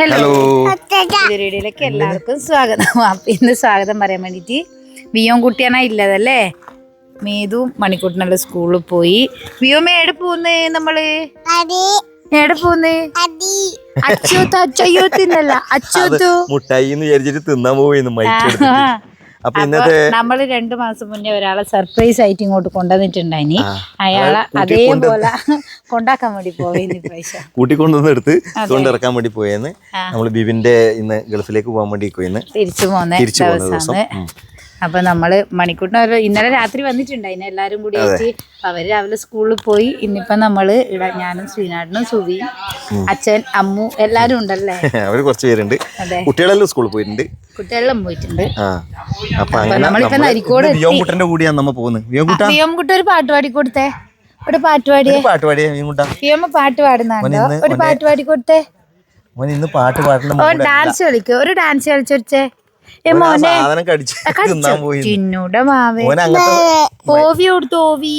Hello വീഡിയോയിലേക്ക് എല്ലാവർക്കും സ്വാഗതം. അപ്പൊ ഇന്ന് സ്വാഗതം പറയാൻ വേണ്ടിട്ട് വിയോം കുട്ടിയാണ് ഇല്ലതല്ലേ? മേതു മണിക്കൂട്ടിനുള്ള സ്കൂളിൽ പോയി. വിയോമ എവിടെ പോകുന്നേ നമ്മൾ? എവിടെ പോകുന്നേ അച്ചോത്ത് അച്ചയ്യോത്തിന്നല്ല അച്ചോത്തു. മുട്ടായി എന്ന് വിചാരിച്ചിട്ട് തിന്നാൻ പോവുന്നു മൈക്ക് എടുത്തിട്ട്. അപ്പൊ ഇന്നത്തെ നമ്മൾ രണ്ടു മാസം മുന്നേ ഒരാളെ സർപ്രൈസ് ആയിട്ട് ഇങ്ങോട്ട് കൊണ്ടുവന്നിട്ടുണ്ടായി. അയാളെ അതേപോലെ കൊണ്ടാക്കാൻ വേണ്ടി പോയിന് പ്രാവശ്യം. കൂട്ടിക്കൊണ്ടുവന്ന് എടുത്ത് കൊണ്ടിറക്കാൻ വേണ്ടി പോയെന്ന്. നമ്മൾ ബിബിന്റെ ഇന്ന് ഗൾഫിലേക്ക് പോകാൻ വേണ്ടി പോയെന്ന് തിരിച്ചു പോകുന്ന ദിവസം. അപ്പൊ നമ്മൾ മണിക്കൂട്ടിന് ഒരു ഇന്നലെ രാത്രി വന്നിട്ടുണ്ടായിന് എല്ലാരും കൂടി ആയിട്ട്. അവർ രാവിലെ സ്കൂളിൽ പോയി. ഇന്നിപ്പൊ നമ്മൾ ഇവിടെ ഞാനും ശ്രീനാടിനും സുവി അച്ഛൻ അമ്മു എല്ലാരും ഉണ്ടല്ലേ? അവർ കുറച്ച് പേരുണ്ട്. കുട്ടികളെല്ലാം സ്കൂളിൽ പോയിട്ടുണ്ട്. കുട്ടികളെല്ലാം പോയിട്ടുണ്ട്. നമ്മളിപ്പോ നരിക്കോട് വ്യോംകുട്ടന്റെ കൂടിയാണ് നമ്മ പോകുന്നത് വ്യോംകുട്ട ഒരു പാട്ട് പാടി കൊടുത്തേ ഒരു പാട്ട് പാടിയേ. പാട്ട് പാടിയേ പാട്ട് പാടുന്നുണ്ടോ ഒരു പാട്ട് പാടി കൊടുത്തേ ഇന്ന് പാട്ട് പാടുന്ന ഡാൻസ് കളിക്കോ. ഒരു ഡാൻസ് കളിച്ചൊരിച്ചേ. ചിന്നൂടെ മാവേ. മോൻ അങ്ങനത്തെ ഓവി കൊടുത്തു ഓവി?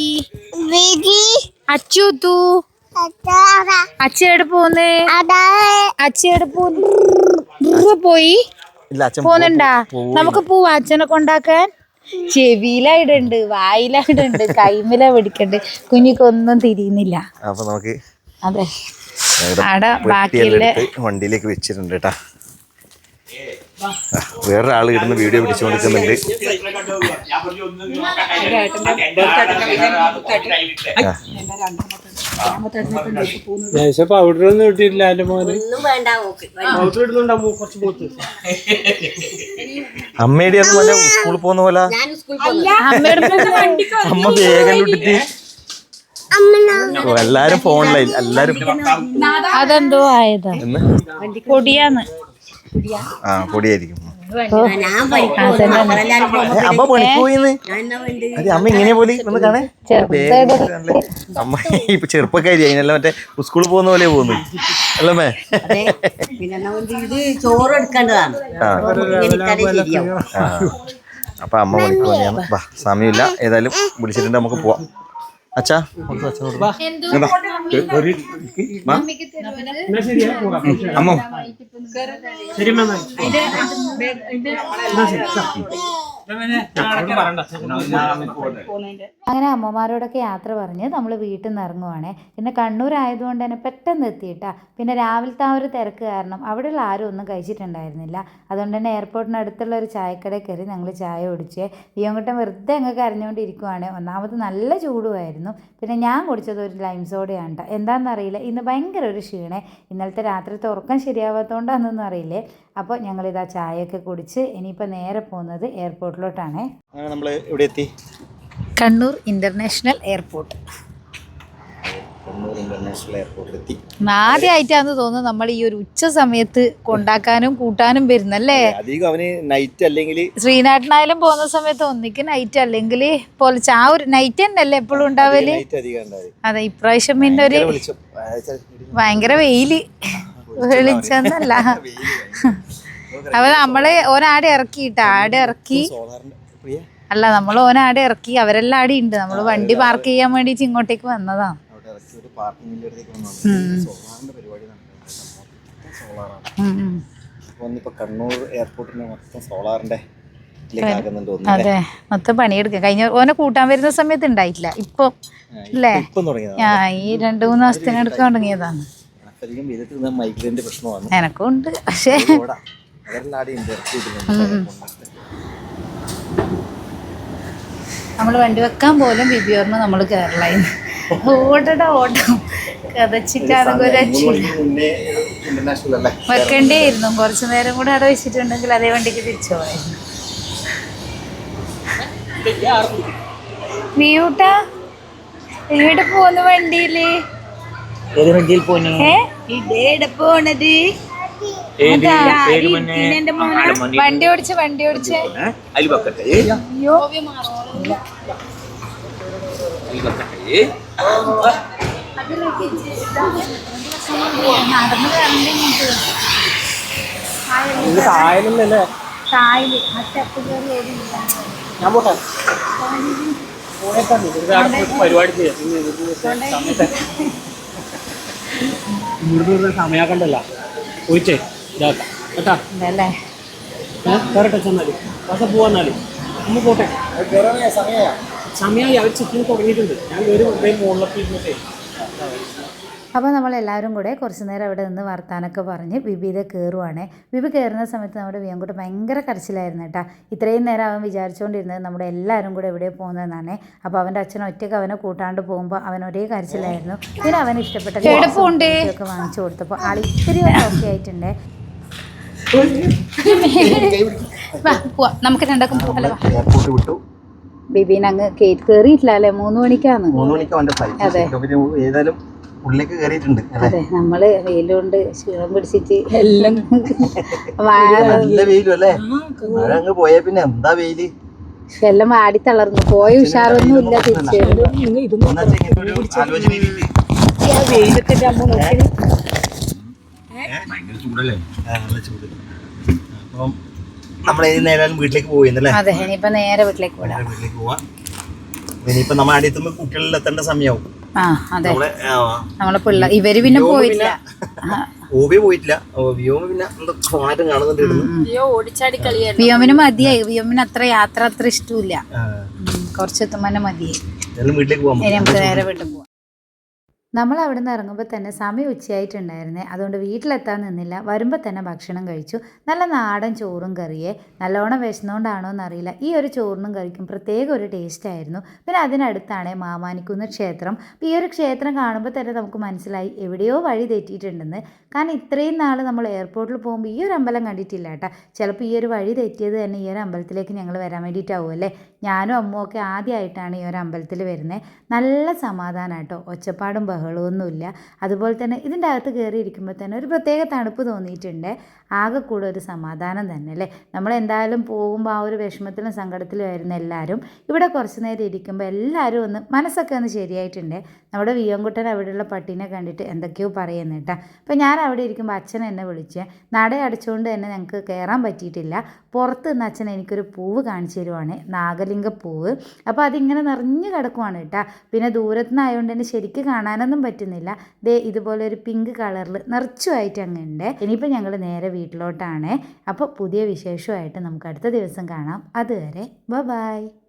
അച്ചു തൂ അച്ഛയുടെ പോന്നേ? അച്ഛയുടെ പോന്ന്? പോയി? ഇല്ല അച്ഛൻ പോന്നുണ്ടാ? നമുക്ക് പോവാ അച്ഛനെ കൊണ്ടാക്കാൻ. ചെവിയിലായിടുണ്ട് വായിലായിടുണ്ട് കൈമില പിടിക്കണ്ട് കുഞ്ഞിക്കൊന്നും തിരിയുന്നില്ല. അപ്പൊ നമുക്ക് അതെ. ആടെ ബാക്കിയുള്ള വണ്ടിയിലേക്ക് വെച്ചിട്ടുണ്ട് കേട്ടാ വേറൊരാൾ ഇരുന്ന് വീഡിയോ പിടിച്ചുകൊണ്ടിരിക്കുന്നുണ്ട്. പൗഡർ ഒന്നും ഇട്ടിട്ടില്ല എന്റെ മോന്. അമ്മയുടെ സ്കൂളിൽ പോകുന്ന പോലെ? അമ്മ വേഗം ഇട്ടിട്ട്. എല്ലാരും ഫോണിലായി എല്ലാരും അതെന്തോ ആയതാ. പൊടിയാന്ന് ആ പൊടിയായിരിക്കും അമ്മ അതെ അമ്മ ഇങ്ങനെ പോലെ ഒന്ന് കാണേ അമ്മ ഇപ്പൊ ചെറുപ്പക്കാരി അതിനെല്ലാം മറ്റേ സ്കൂളിൽ പോകുന്ന പോലെ പോകുന്നു അല്ലമ്മേ ചോറ് എടുക്കേണ്ടതാണ്. അപ്പൊ അമ്മ പണിക്ക് പോലെയാണ് വാ സമയമില്ല ഏതായാലും വിളിച്ചിട്ടുണ്ട് നമുക്ക് പോവാം അച്ഛാ അച്ഛനോട് അമ്മോ. ശരി. അങ്ങനെ അമ്മമാരോടൊക്കെ യാത്ര പറഞ്ഞ് നമ്മൾ വീട്ടിൽ നിന്ന് ഇറങ്ങുവാണേ പിന്നെ കണ്ണൂർ ആയതുകൊണ്ട് തന്നെ പെട്ടെന്ന് എത്തിയിട്ടാ. പിന്നെ രാവിലത്തെ ആ ഒരു തിരക്ക് കാരണം അവിടെയുള്ള ആരും ഒന്നും കഴിച്ചിട്ടുണ്ടായിരുന്നില്ല. അതുകൊണ്ട് തന്നെ എയർപോർട്ടിന് അടുത്തുള്ള ഒരു ചായക്കടയിൽ കയറി ഞങ്ങൾ ചായ ഒടിച്ച് ഈയങ്കുട്ടൻ വെറുതെ അങ്ങ് കരഞ്ഞുകൊണ്ടിരിക്കുവാണ്. ഒന്നാമത് നല്ല ചൂടുമായിരുന്നു. പിന്നെ ഞാൻ കുടിച്ചത് ഒരു ലൈം സോഡയാണ്. കേട്ടോ എന്താണെന്നറിയില്ല ഇന്ന് ഭയങ്കര ഒരു ക്ഷീണേ. ഇന്നലത്തെ രാത്രിത്തെ ഉറക്കം ശരിയാവാത്തതുകൊണ്ടാണെന്നൊന്നും അറിയില്ലേ. അപ്പോൾ ഞങ്ങളിതാ ചായയൊക്കെ കുടിച്ച് ഇനിയിപ്പോൾ നേരെ പോകുന്നത് എയർപോർട്ടിലോട്ടാണേ. അങ്ങനെ നമ്മൾ ഇവിടെ എത്തി കണ്ണൂർ ഇന്റർനാഷണൽ എയർപോർട്ട്. ഇന്റർനാഷണൽ എയർപോർട്ടിൽ എത്തി ആദ്യമായിട്ടാന്ന് തോന്നുന്നു നമ്മൾ ഈ ഒരു ഉച്ച സമയത്ത് കൊണ്ടാക്കാനും കൂട്ടാനും വരുന്നല്ലേ? അധികം അവന് നൈറ്റ് അല്ലെങ്കിൽ ശ്രീനാട്ടിനായാലും പോകുന്ന സമയത്ത് ഒന്നിക്ക് നൈറ്റ് അല്ലെങ്കിൽ പൊലിച്ച ആ ഒരു നൈറ്റ് തന്നെയല്ലേ എപ്പോഴും ഉണ്ടാവൽ? അതെ ഇപ്രാവശ്യം പിന്നെ ഒരു ഭയങ്കര വെയിൽ. വെളിച്ചെന്നല്ല. അപ്പൊ നമ്മൾ ഓനാടെ ഇറക്കിട്ടാ ആടെ ഇറക്കി. അല്ല നമ്മൾ ഓനാടെ ഇറക്കി. അവരെല്ലാം ആടെ ഉണ്ട് നമ്മൾ വണ്ടി പാർക്ക് ചെയ്യാൻ വേണ്ടിട്ട് ഇങ്ങോട്ടേക്ക് വന്നതാണ് പാർക്കിങ്ങിന്റെ അടുത്തേക്ക് വന്നു. സോളാറിന്റെ പരിപാടി നടക്കുന്നത് സോളാറാണ്. കണ്ണൂർ എയർപോർട്ടിന്റെ മൊത്തം തോന്നുന്നു അതെ. മൊത്തം പണിയെടുക്കുക. കഴിഞ്ഞ ഓനെ കൂട്ടാൻ വരുന്ന സമയത്ത് ഉണ്ടായിട്ടില്ല. ഇപ്പൊ അല്ലേ ആ ഈ രണ്ടു മൂന്ന് ദിവസത്തിനടുക്ക് തുടങ്ങിയതാണ്. എനക്കും ഉണ്ട് പക്ഷേ നമ്മൾ വണ്ടി വെക്കാൻ പോലും ബിബിയോറിന് നമ്മൾ കേരളയിൽ ഓടട ഓടം വെക്കേണ്ടിയായിരുന്നു കുറച്ചു നേരം കൂടെ അവിടെ വെച്ചിട്ടുണ്ടെങ്കിൽ അതേ വണ്ടിക്ക് തിരിച്ചു പോയായിരുന്നു വീട്ടാ എവിടെ പോകുന്ന വണ്ടിയിൽ? ഏത് വണ്ടിയിൽ പോന്നു? ഇതേടെ പോണത്? വണ്ടി ഓടിച്ച് വണ്ടി ഓടിച്ച്. അയ്യോ. താഴെ തായിൽ ആ സ്റ്റെപ്പ് കയറി ഏതില്ല ഞാൻ പോട്ടെ. പരിപാടി ചെയ്യാം. സമയാക്കണ്ടല്ല. പോയിട്ടേ. ഇതാക്കാം. കേട്ടാ? കയറട്ടെ ചെന്നാൽ. പോവാന്നാൽ. നമ്മ പോട്ടെ. സമയമായി അവർ ചിക്കൻ തുടങ്ങിയിട്ടുണ്ട്. ഞാൻ ഒരു മൊബൈൽ മുകളിലൊക്കെ ഇരുന്നിട്ടേ അപ്പോൾ നമ്മളെല്ലാവരും കൂടെ കുറച്ച് നേരം അവിടെ നിന്ന് വർത്താനൊക്കെ പറഞ്ഞ് വിവിധ കയറുവാണ്. വിവി കയറുന്ന സമയത്ത് നമ്മുടെ വിയൻകുട്ടി ഭയങ്കര കരച്ചിലായിരുന്നു കേട്ടോ. ഇത്രയും നേരം അവൻ വിചാരിച്ചുകൊണ്ടിരുന്നത് നമ്മുടെ എല്ലാവരും കൂടെ എവിടെ പോകുന്നതെന്നാണ്. അപ്പോൾ അവന്റെ അച്ഛൻ ഒറ്റയ്ക്ക് അവനെ കൂട്ടാണ്ട് പോകുമ്പോൾ അവൻ ഒരേ കരച്ചിലായിരുന്നു. പിന്നെ അവന് ഇഷ്ടപ്പെട്ട ഒക്കെ വാങ്ങിച്ചു കൊടുത്തപ്പോൾ ആൾ ഇത്തിരി ഓക്കെ ആയിട്ടുണ്ട്. നമുക്ക് രണ്ടാക്കും ബിബീൻ അങ്ങ് കേറ്റ് കയറിയിട്ടില്ല അല്ലേ? മൂന്ന് മണിക്കാന്ന്. മൂന്ന് മണിക്കാണ് ഏതായാലും ഉള്ളിലേക്ക് കയറിയിട്ടുണ്ട് അതെ. നമ്മൾ വെയിലുകൊണ്ട് ക്ഷീണം പിടിച്ചിട്ട് എല്ലാം വാ- നല്ല വെയിലും അല്ലേ? മഴ അങ്ങ് പോയാ പിന്നെ എന്താ വെയിൽ? എല്ലാം വാടി തളർന്നു. പോയ ഉഷാറൊന്നും ഇല്ല തിരിച്ചു ഭയങ്കര ചൂടല്ലേ? നല്ല ചൂട്. അപ്പം നമ്മൾ നേരം വീട്ടിലേക്ക് പോയിന്നല്ലേ അതെ ഇനിയിപ്പൊ നേരെ വീട്ടിലേക്ക് വിടാം വീട്ടിലേക്ക് പോവാം. ഇനിയിപ്പോ നമ്മൾ അടുത്തുമ്പോ കുട്ടികളിൽ എത്തേണ്ട സമയാവും. ആ അതെ. നമ്മളെ പിള്ള ഇവർ പിന്നെ പോയില്ല. ഓബി പോയിട്ടില്ല. വ്യോമ പിന്നെ ഫോണായിട്ടും. വിയോമിന് മതിയായി. വിയോമിന് അത്ര യാത്ര അത്ര ഇഷ്ടമില്ല ആ, കുറച്ച് എത്തുമ്പോ മതിയായി. വീട്ടിലേക്ക് പോകാം നമുക്ക് നേരെ വീട്ടിൽ പോവാം. നമ്മൾ അവിടെ നിന്ന് ഇറങ്ങുമ്പോൾ തന്നെ സമയം ഉച്ചയായിട്ടുണ്ടായിരുന്നേ. അതുകൊണ്ട് വീട്ടിലെത്താൻ നിന്നില്ല. വരുമ്പോൾ തന്നെ ഭക്ഷണം കഴിച്ചു. നല്ല നാടൻ ചോറും കറിയെ. നല്ലോണം വിശന്നുകൊണ്ടാണോ എന്നറിയില്ല. ഈ ഒരു ചോറിനും കറിക്കും പ്രത്യേക ഒരു ടേസ്റ്റ് ആയിരുന്നു. പിന്നെ അതിനടുത്താണ് മാമാനിക്കുന്ന് ക്ഷേത്രം. അപ്പോൾ ഈ ഒരു ക്ഷേത്രം കാണുമ്പോൾ തന്നെ നമുക്ക് മനസ്സിലായി എവിടെയോ വഴി തെറ്റിയിട്ടുണ്ടെന്ന്. കാരണം ഇത്രയും നാൾ നമ്മൾ എയർപോർട്ടിൽ പോകുമ്പോൾ ഈ ഒരു അമ്പലം കണ്ടിട്ടില്ല കേട്ടോ. ചിലപ്പോൾ ഈ ഒരു വഴി തെറ്റിയത് തന്നെ ഈ ഒരു അമ്പലത്തിലേക്ക് ഞങ്ങൾ വരാൻ വേണ്ടിയിട്ടാവും അല്ലേ? ഞാനും അമ്മ ഒക്കെ ആദ്യമായിട്ടാണ് ഈ ഒരു അമ്പലത്തിൽ വരുന്നത് നല്ല സമാധാനം കേട്ടോ ഒച്ചപ്പാടും ബഹളമൊന്നുമില്ല അതുപോലെ തന്നെ ഇതിന്റെ അകത്ത് കയറി ഇരിക്കുമ്പോൾ തന്നെ ഒരു പ്രത്യേക തണുപ്പ് തോന്നിയിട്ടുണ്ട്. ആകെ കൂടെ ഒരു സമാധാനം തന്നെ അല്ലേ? നമ്മൾ എന്തായാലും പോകുമ്പോൾ ആ ഒരു വിഷമത്തിലും സങ്കടത്തിലും ആയിരുന്നു എല്ലാവരും ഇവിടെ കുറച്ച് നേരം ഇരിക്കുമ്പോൾ എല്ലാവരും ഒന്ന് മനസ്സൊക്കെ ഒന്ന് ശരിയായിട്ടുണ്ട്. നമ്മുടെ വിയോങ്കുട്ടൻ അവിടെയുള്ള പട്ടീനെ കണ്ടിട്ട് എന്തൊക്കെയോ പറയുന്നു കേട്ടോ അപ്പോൾ ഞാൻ അവിടെ ഇരിക്കുമ്പോൾ അച്ഛൻ എന്നെ വിളിച്ച് നട അടച്ചുകൊണ്ട് തന്നെ ഞങ്ങൾക്ക് കയറാൻ പറ്റിയിട്ടില്ല. പുറത്ത് നിന്ന് അച്ഛൻ എനിക്കൊരു പൂവ് കാണിച്ചു തരുവാണ്. നാഗലിംഗ പൂവ് അപ്പോൾ അതിങ്ങനെ നിറഞ്ഞു കിടക്കുവാണ് കേട്ടോ. പിന്നെ ദൂരത്തുനിന്നായതുകൊണ്ട് തന്നെ ശരിക്ക് കാണാനൊന്നും പറ്റുന്നില്ല. ദേ ഇതുപോലെ ഒരു പിങ്ക് കളറിൽ നിറച്ചുമായിട്ട് അങ്ങ് ഉണ്ട് ഇനിയിപ്പോൾ ഞങ്ങൾ നേരെ വീട്ടിലോട്ടാണ്. അപ്പോൾ പുതിയ വിശേഷമായിട്ട് നമുക്ക് അടുത്ത ദിവസം കാണാം. അതുവരെ ബ ബായ്